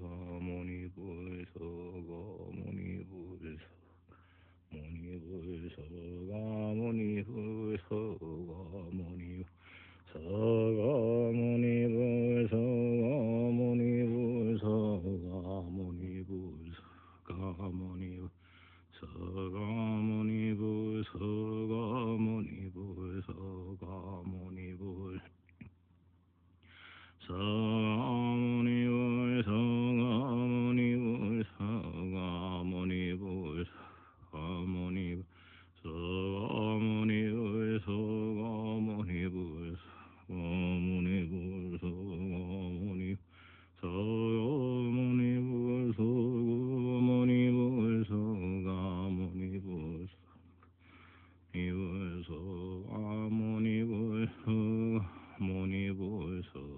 모니불서 모니불서 모니불서 모니불서 모니 서가 모니불서 모니불서 모니불서가 모니 서가 모니불서가 모니불서가 모니불 서 이불소 아모니불소 모니불소